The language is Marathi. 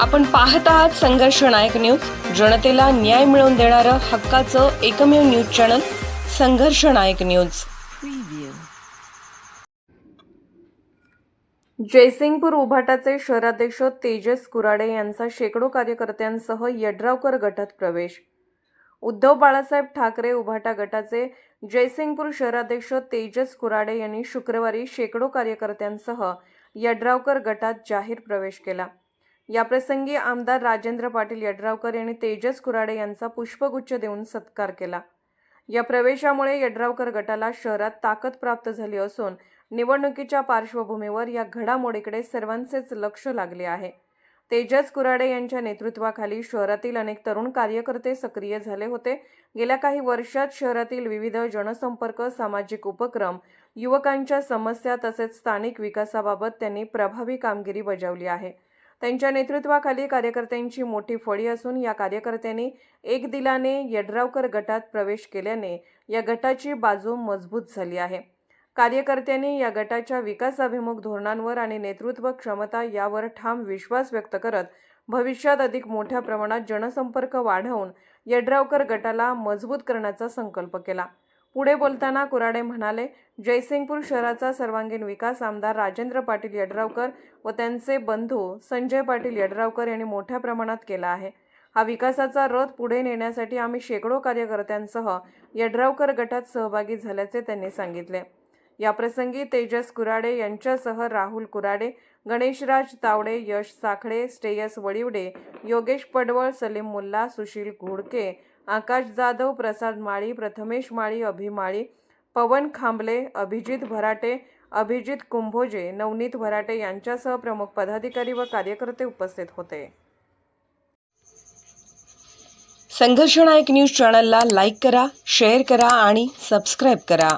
आपण पाहत आहात संघर्ष नायक न्यूज. जनतेला न्याय मिळवून देणारं हक्काचं एकमेव न्यूज चॅनल संघर्ष नायक न्यूज. जयसिंगपूर उभाटाचे शहराध्यक्ष तेजस कुराडे यांचा शेकडो कार्यकर्त्यांसह यड्रावकर गटात प्रवेश. उद्धव बाळासाहेब ठाकरे उभाटा गटाचे जयसिंगपूर शहराध्यक्ष तेजस कुराडे यांनी शुक्रवारी शेकडो कार्यकर्त्यांसह यड्रावकर गटात जाहीर प्रवेश केला. याप्रसंगी आमदार राजेंद्र पाटील यड्रावकर यांनी तेजस कुराडे यांचा पुष्पगुच्छ देऊन सत्कार केला. या प्रवेशामुळे यड्रावकर गटाला शहरात ताकद प्राप्त झाली असून निवडणुकीच्या पार्श्वभूमीवर या घडामोडीकडे सर्वांचेच लक्ष लागले आहे. तेजस कुराडे यांच्या नेतृत्वाखाली शहरातील अनेक तरुण कार्यकर्ते सक्रिय झाले होते. गेल्या काही वर्षात शहरातील विविध जनसंपर्क सामाजिक उपक्रम युवकांच्या समस्या तसेच स्थानिक विकासाबाबत त्यांनी प्रभावी कामगिरी बजावली आहे. त्यांच्या नेतृत्वाखाली कार्यकर्त्यांची मोठी फळी असून या कार्यकर्त्यांनी एक दिलाने यड्रावकर गटात प्रवेश केल्याने या गटाची बाजू मजबूत झाली आहे. कार्यकर्त्यांनी या गटाच्या विकासाभिमुख धोरणांवर आणि नेतृत्व क्षमता यावर ठाम विश्वास व्यक्त करत भविष्यात अधिक मोठ्या प्रमाणात जनसंपर्क वाढवून यड्रावकर गटाला मजबूत करण्याचा संकल्प केला. पुढे बोलताना कुराडे म्हणाले जयसिंगपूर शहराचा सर्वांगीण विकास आमदार राजेंद्र पाटील यड्रावकर व त्यांचे बंधू संजय पाटील यड्रावकर यांनी मोठ्या प्रमाणात केला आहे. हा विकासाचा रथ पुढे नेण्यासाठी आम्ही शेकडो कार्यकर्त्यांसह यड्रावकर गटात सहभागी झाल्याचे त्यांनी सांगितले. याप्रसंगी तेजस कुराडे यांच्यासह राहुल कुराडे गणेशराज तावडे यश साखळे श्रेयस वडिवडे योगेश पडवळ सलीम मुल्ला सुशील घोडके आकाश जाधव प्रसाद माळी प्रथमेश माळी अभिमाळी पवन खांबले अभिजित भराटे अभिजित कुंभोजे नवनीत भराटे यांच्यासह प्रमुख पदाधिकारी व कार्यकर्ते उपस्थित होते. संघर्षनायक न्यूज चॅनलला लाईक करा शेअर करा आणि सबस्क्राईब करा.